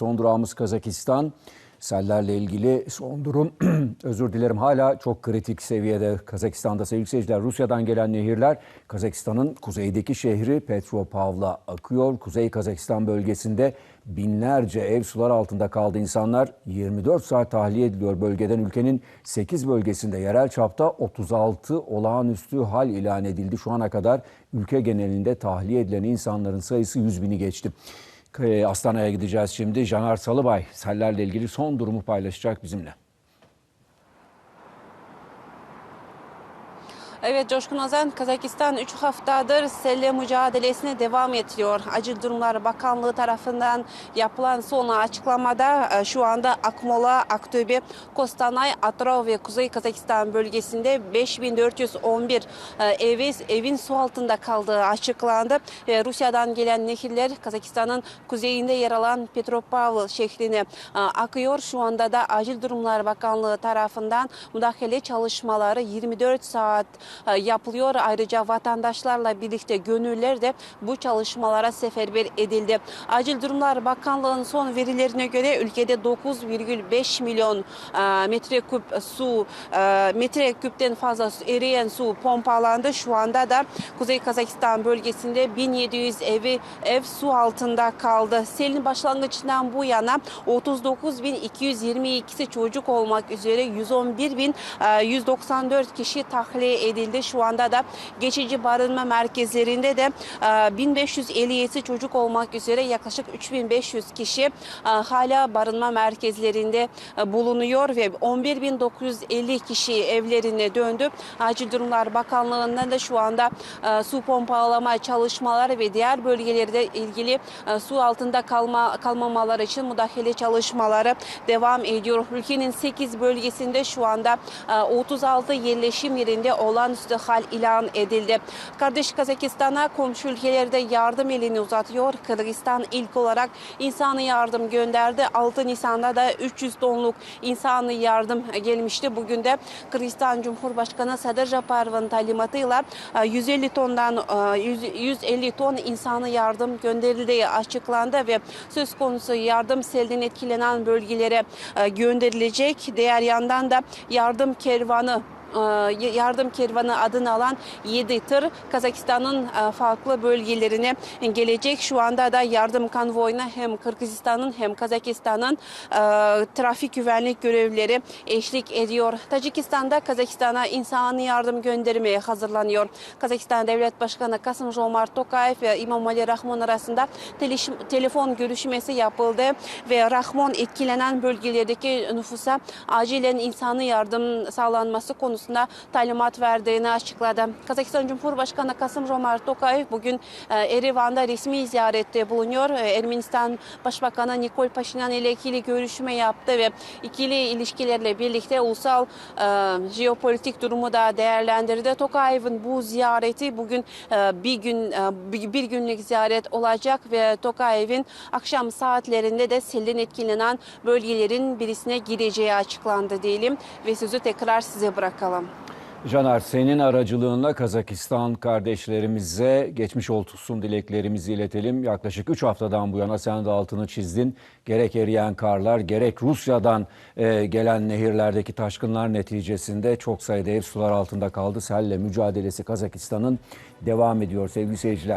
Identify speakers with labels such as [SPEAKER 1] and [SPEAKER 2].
[SPEAKER 1] son durağımız Kazakistan. Sellerle ilgili son durum özür dilerim hala çok kritik seviyede Kazakistan'da sevgili seyirciler. Rusya'dan gelen nehirler Kazakistan'ın kuzeydeki şehri Petropavl'a akıyor. Kuzey Kazakistan bölgesinde binlerce ev sular altında kaldı. İnsanlar 24 saat tahliye ediliyor bölgeden. Ülkenin 8 bölgesinde yerel çapta 36 olağanüstü hal ilan edildi. Şu ana kadar ülke genelinde tahliye edilen insanların sayısı 100 bini geçti. Ee, Astana'ya gideceğiz şimdi. Caner Salıbay sellerle ilgili son durumu paylaşacak bizimle.
[SPEAKER 2] Evet Coşkun Özen, Kazakistan 3 haftadır selle mücadelesine devam ettiriyor. Acil Durumlar Bakanlığı tarafından yapılan son açıklamada e, şu anda Akmola, Aktöbe, Kostanay, Atrov ve Kuzey Kazakistan bölgesinde 5411 e, evi, evin su altında kaldığı açıklandı. E, Rusya'dan gelen nehirler Kazakistan'ın kuzeyinde yer alan Petropavl şehrine e, akıyor. Şu anda da Acil Durumlar Bakanlığı tarafından müdahale çalışmaları 24 saat yapılıyor. Ayrıca vatandaşlarla birlikte gönüller de bu çalışmalara seferber edildi. Acil Durumlar Bakanlığı'nın son verilerine göre ülkede 9,5 milyon e, metreküp su, e, metreküpten fazla eriyen su pompalandı. Şu anda da Kuzey Kazakistan bölgesinde 1700 evi ev su altında kaldı. Selin başlangıcından bu yana 39.222'si çocuk olmak üzere 111.194 kişi tahliye edildi. Şu anda da geçici barınma merkezlerinde de e, 1557 çocuk olmak üzere yaklaşık 3500 kişi e, hala barınma merkezlerinde e, bulunuyor ve 11.950 kişi evlerine döndü. Acil Durumlar Bakanlığı'ndan da şu anda e, su pompalama çalışmaları ve diğer bölgelerde ilgili e, su altında kalma kalmamaları için müdahale çalışmaları devam ediyor. Ülkenin 8 bölgesinde şu anda e, 36 yerleşim yerinde olağanüstü hal ilan edildi. Kardeş Kazakistan'a komşu ülkelerde yardım elini uzatıyor. Kırgızistan ilk olarak insanı yardım gönderdi. 6 Nisan'da da 300 tonluk insanı yardım gelmişti. Bugün de Kırgızistan Cumhurbaşkanı Sadır Japarov'un talimatıyla e, 150 tondan e, 100 150 ton insanı yardım gönderildiği açıklandı ve söz konusu yardım selden etkilenen bölgelere e, gönderilecek. Diğer yandan da yardım kervanı e, yardım kervanı adını alan 7 tır Kazakistan'ın e, farklı bölgelerine gelecek. Şu anda da yardım konvoyuna hem Kırgızistan'ın hem Kazakistan'ın e, trafik güvenlik görevlileri eşlik ediyor. Tacikistan'da Kazakistan'a insani yardım göndermeye hazırlanıyor. Kazakistan Devlet Başkanı Kasım Jomart Tokayev ve İmamali Rahmon arasında telefon görüşmesi yapıldı ve Rahmon etkilenen bölgelerdeki nüfusa acilen insani yardım sağlanması konusunda talimat verdiğini açıkladı. Kazakistan Cumhurbaşkanı Kasım Jomart Tokayev bugün e, Erivan'da resmi ziyarette bulunuyor. E, Ermenistan Başbakanı Nikol Paşinyan ile ikili görüşme yaptı ve ikili ilişkilerle birlikte ulusal e, jeopolitik durumu da değerlendirdi. Tokayev'in bu ziyareti bugün e, bir gün e, bir- günlük ziyaret olacak ve Tokayev'in akşam saatlerinde de selden etkilenen bölgelerin birisine gideceği açıklandı diyelim ve sözü tekrar size bırakalım.
[SPEAKER 1] Caner senin aracılığınla Kazakistan kardeşlerimize geçmiş olsun dileklerimizi iletelim. Yaklaşık 3 haftadan bu yana sen de altını çizdin. Gerek eriyen karlar gerek Rusya'dan e, gelen nehirlerdeki taşkınlar neticesinde çok sayıda ev sular altında kaldı. Selle mücadelesi Kazakistan'ın devam ediyor sevgili seyirciler.